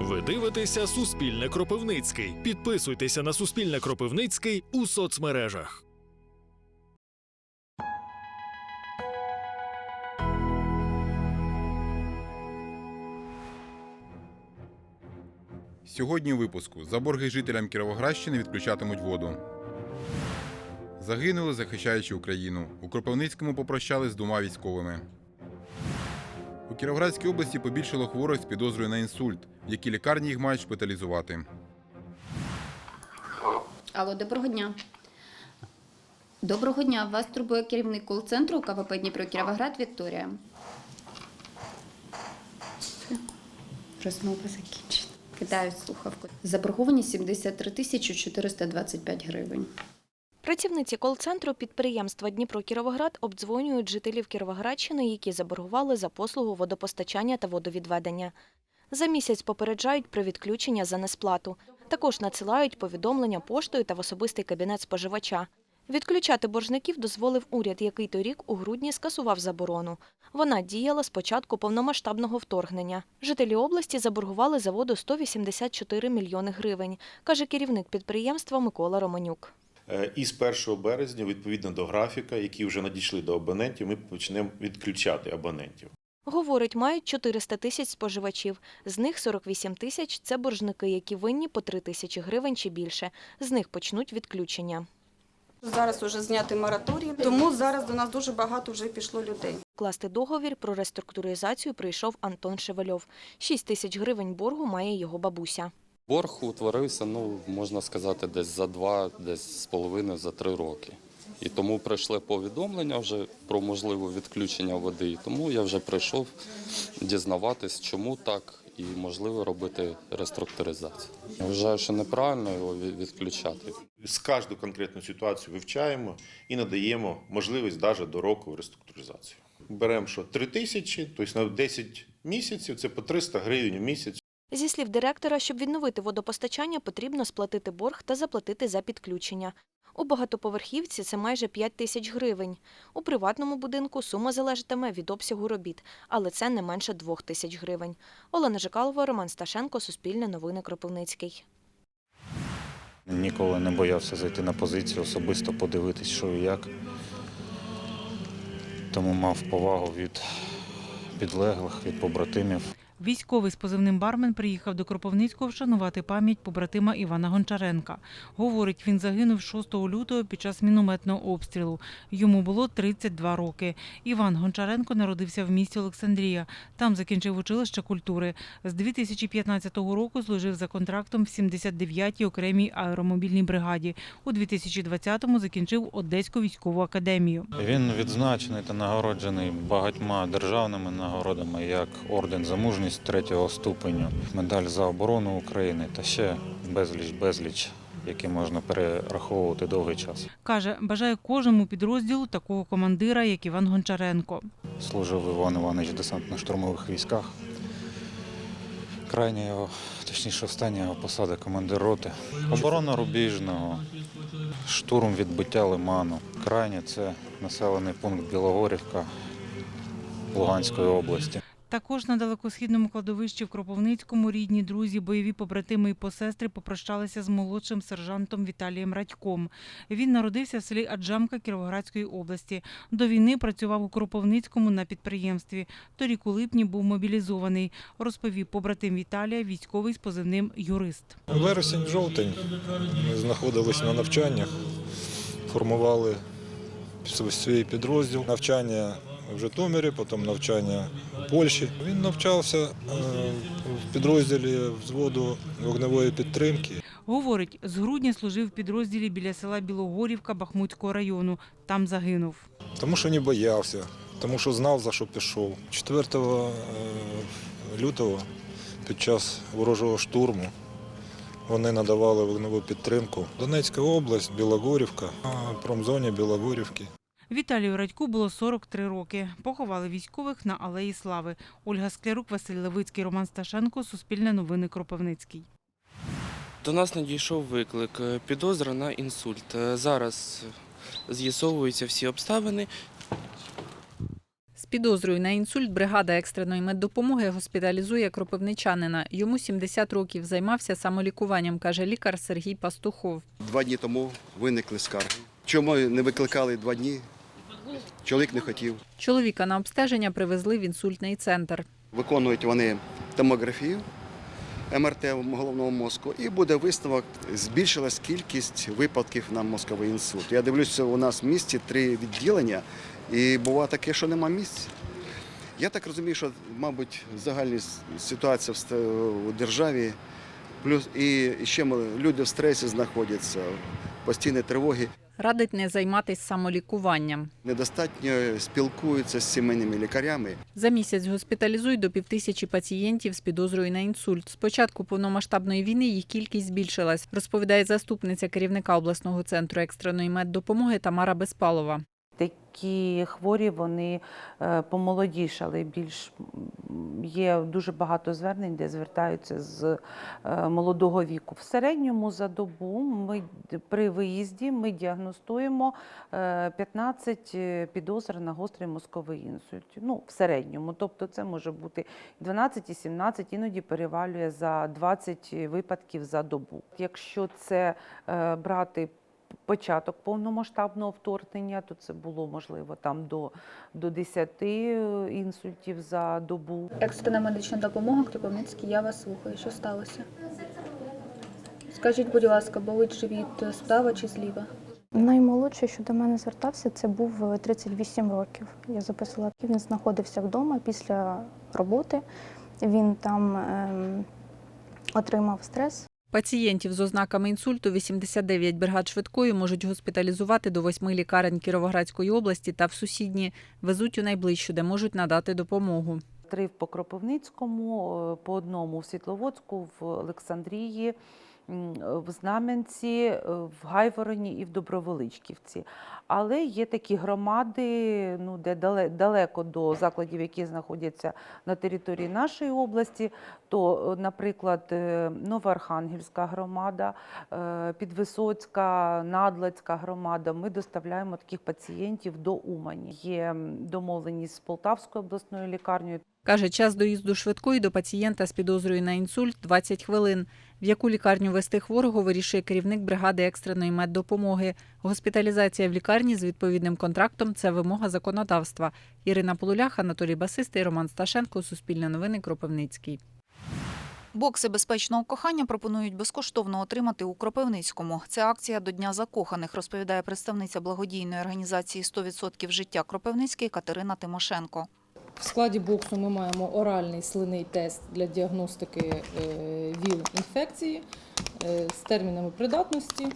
Ви дивитеся Суспільне Кропивницький. Підписуйтеся на Суспільне Кропивницький у соцмережах. Сьогодні у випуску за борги жителям Кіровоградщини відключатимуть воду. Загинули, захищаючи Україну. У Кропивницькому попрощались з двома військовими. У Кіровоградській області побільшало хворих з підозрою на інсульт, в які лікарні їх мають шпиталізувати. Алло, доброго дня. Доброго дня. Вас турбує керівник кол-центру КВП Дніпро Кіровоград Вікторія. Розмова закінчена. Кидаю слухавку. Заборгованість 73 тисячі 425 гривень. Працівниці кол-центру підприємства Дніпро Кіровоград обдзвонюють жителів Кіровоградщини, які заборгували за послугу водопостачання та водовідведення. За місяць попереджають про відключення за несплату. Також надсилають повідомлення поштою та в особистий кабінет споживача. Відключати боржників дозволив уряд, який торік у грудні скасував заборону. Вона діяла з початку повномасштабного вторгнення. Жителі області заборгували за воду 184 мільйони гривень, каже керівник підприємства Микола Романюк. Е, І з 1 березня, відповідно до графіка, які вже надійшли до абонентів, ми почнемо відключати абонентів. Говорить, мають 400 тисяч споживачів. З них 48 тисяч – це боржники, які винні по 3 тисячі гривень чи більше. З них почнуть відключення. Зараз вже знятий мораторій, тому зараз до нас дуже багато вже пішло людей. Класти договір про реструктуризацію прийшов Антон Шевельов. 6 тисяч гривень боргу має його бабуся. Борг утворився, ну можна сказати, десь за два, десь з половиною за три роки. І тому прийшли повідомлення вже про можливе відключення води. І тому я вже прийшов дізнаватись, чому так, і можливо робити реструктуризацію. Вважаю, що неправильно його відключати. З кожну конкретну ситуацію вивчаємо і надаємо можливість навіть до року реструктуризації. Беремо що 3 тисячі, тобто на 10 місяців це по 300 гривень в місяць. Зі слів директора, щоб відновити водопостачання, потрібно сплатити борг та заплатити за підключення. У багатоповерхівці це майже 5 тисяч гривень. У приватному будинку сума залежатиме від обсягу робіт, але це не менше 2 тисяч гривень. Олена Жикалова, Роман Сташенко, Суспільне новини Кропивницький. Ніколи не боявся зайти на позицію, особисто подивитись, що і як. Тому мав повагу від підлеглих, від побратимів. Військовий з позивним Бармен приїхав до Кропивницького вшанувати пам'ять побратима Івана Гончаренка. Говорить, він загинув 6 лютого під час мінометного обстрілу. Йому було 32 роки. Іван Гончаренко народився в місті Олександрія. Там закінчив училище культури. З 2015 року служив за контрактом в 79-й окремій аеромобільній бригаді. У 2020-му закінчив Одеську військову академію. Він відзначений та нагороджений багатьма державними нагородами, як орден за мужність третього ступеню, медаль за оборону України та ще безліч, безліч, які можна перераховувати довгий час. Каже, бажає кожному підрозділу такого командира, як Іван Гончаренко. Служив Іван Іванович в десантно-штурмових військах. Крайня його, точніше, остання його посада командир роти. Оборона Рубіжного, штурм відбиття Лиману. Крайня це населений пункт Білогорівка Луганської області. Також на далекосхідному кладовищі в Кропивницькому рідні, друзі, бойові побратими і посестри попрощалися з молодшим сержантом Віталієм Радьком. Він народився в селі Аджамка Кіровоградської області. До війни працював у Кропивницькому на підприємстві. Торік у липні був мобілізований, розповів побратим Віталія, військовий з позивним юрист. Вересень, жовтень. Ми знаходились на навчаннях, формували свій підрозділ. Навчання в Житомирі, потім навчання у Польщі. Він навчався е, в підрозділі взводу вогневої підтримки. Говорить, з грудня служив в підрозділі біля села Білогорівка Бахмутського району. Там загинув. Тому що не боявся, тому що знав, за що пішов. 4 е, лютого під час ворожого штурму вони надавали вогневу підтримку. Донецька область, Білогорівка, промзоні Білогорівки. Віталію Радьку було 43 роки. Поховали військових на Алеї Слави. Ольга Склярук, Василь Левицький, Роман Сташенко, Суспільне новини Кропивницький. До нас надійшов виклик. е, Підозра на інсульт. Е, Зараз з'ясовуються всі обставини. З підозрою на інсульт бригада екстреної меддопомоги госпіталізує кропивничанина. Йому 70 років займався самолікуванням, каже лікар Сергій Пастухов. Два дні тому виникли скарги. Чому не викликали два дні? Чоловік не хотів. Чоловіка на обстеження привезли в інсультний центр. Виконують вони томографію МРТ головного мозку, і буде висновок, збільшилась кількість випадків на мозковий інсульт. Я дивлюся, у нас в місті три відділення, і буває таке, що нема місць. Я так розумію, що, мабуть, загальна ситуація в державі, плюс і ще люди в стресі знаходяться, постійні тривоги. Радить не займатися самолікуванням. недостатньо спілкуються з сімейними лікарями. За місяць госпіталізують до півтисячі пацієнтів з підозрою на інсульт. З початку повномасштабної війни їх кількість збільшилась, розповідає заступниця керівника обласного центру екстреної меддопомоги Тамара Безпалова. Такі хворі вони е, помолодішали. Більш є дуже багато звернень, де звертаються з е, молодого віку. В середньому за добу ми при виїзді ми діагностуємо е, 15 підозр на гострий мозковий інсульт. Ну, в середньому. Тобто це може бути 12 і 17, іноді перевалює за 20 випадків за добу. Якщо це е, брати початок повномасштабного вторгнення, то це було можливо там до, до 10 інсультів за добу. Екстрена медична допомога, Кропивницький, я вас слухаю. Що сталося? Скажіть, будь ласка, болить живіт справа чи зліва? Наймолодший, що до мене звертався, це був е, 38 років. Я записала, він знаходився вдома після роботи. Він там ем, отримав стрес. Пацієнтів з ознаками інсульту 89 бригад швидкої можуть госпіталізувати до восьми лікарень Кіровоградської області та в сусідні везуть у найближчу, де можуть надати допомогу. Три в Покропивницькому, е, по одному в Світловодську, в Олександрії, в Знам'янці, е, в Гайвороні і в Добровеличківці. Але є такі громади, ну, де дале- далеко до закладів, які знаходяться на території нашої області, то, е, наприклад, е, Новоархангельська громада, Підвисоцька, Надлацька громада, ми доставляємо таких пацієнтів до Умані. Є домовленість з Полтавською обласною лікарнею. Каже, час доїзду швидкої до пацієнта з підозрою на інсульт 20 хвилин. В яку лікарню вести хворого вирішує керівник бригади екстреної меддопомоги. Госпіталізація в лікарні з відповідним контрактом це вимога законодавства. Ірина Полулях, Анатолій Басистий, Роман Сташенко, Суспільне новини, Кропивницький. Бокси безпечного кохання пропонують безкоштовно отримати у Кропивницькому. Це акція до Дня закоханих, розповідає представниця благодійної організації «100% життя Кропивницький Катерина Тимошенко. В складі боксу ми маємо оральний слинний тест для діагностики е, ВІЛ-інфекції е, з термінами придатності.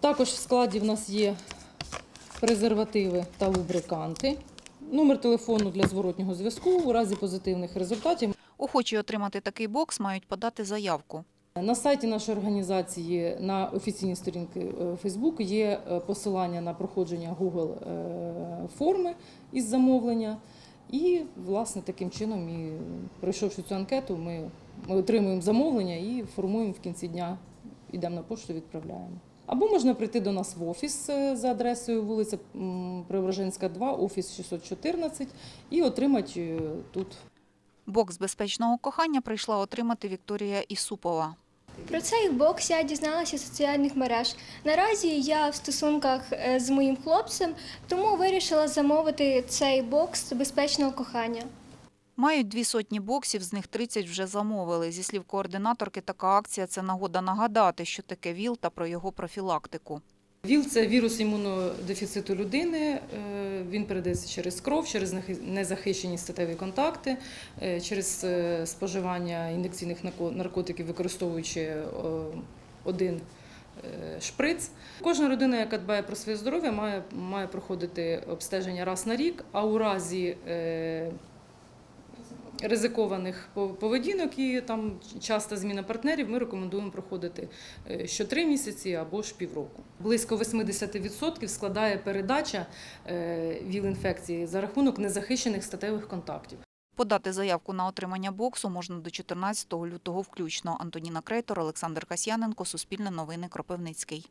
Також в складі в нас є презервативи та лубриканти. Номер телефону для зворотнього зв'язку у разі позитивних результатів. Охочі отримати такий бокс мають подати заявку. На сайті нашої організації на офіційній сторінці е, Facebook є посилання на проходження Google форми із замовлення. І, власне, таким чином, і пройшовши цю анкету, ми, ми отримуємо замовлення і формуємо в кінці дня, йдемо на пошту, відправляємо. Або можна прийти до нас в офіс е, за адресою вулиця Преображенська, 2, офіс 614, і отримати е, тут Бокс безпечного кохання прийшла отримати Вікторія Ісупова. Про цей бокс я дізналася з соціальних мереж. Наразі я в стосунках е, з моїм хлопцем, тому вирішила замовити цей бокс безпечного кохання. Мають дві сотні боксів, з них 30 вже замовили. Зі слів координаторки, така акція – це нагода нагадати, що таке ВІЛ та про його профілактику. ВІЛ це вірус імунодефіциту людини. Е, Він передається через кров, через незахищені статеві контакти, е, через е, споживання ін'єкційних наркотиків, використовуючи один шприц. Кожна людина, яка дбає про своє здоров'я, має, має проходити обстеження раз на рік, а у разі ризикованих поведінок і там часта зміна партнерів, ми рекомендуємо проходити е, що три місяці або ж півроку. Близько 80% складає передача е, ВІЛ-інфекції за рахунок незахищених статевих контактів. Подати заявку на отримання боксу можна до 14 лютого включно. Антоніна Крейтор, Олександр Касьяненко, Суспільне новини, Кропивницький.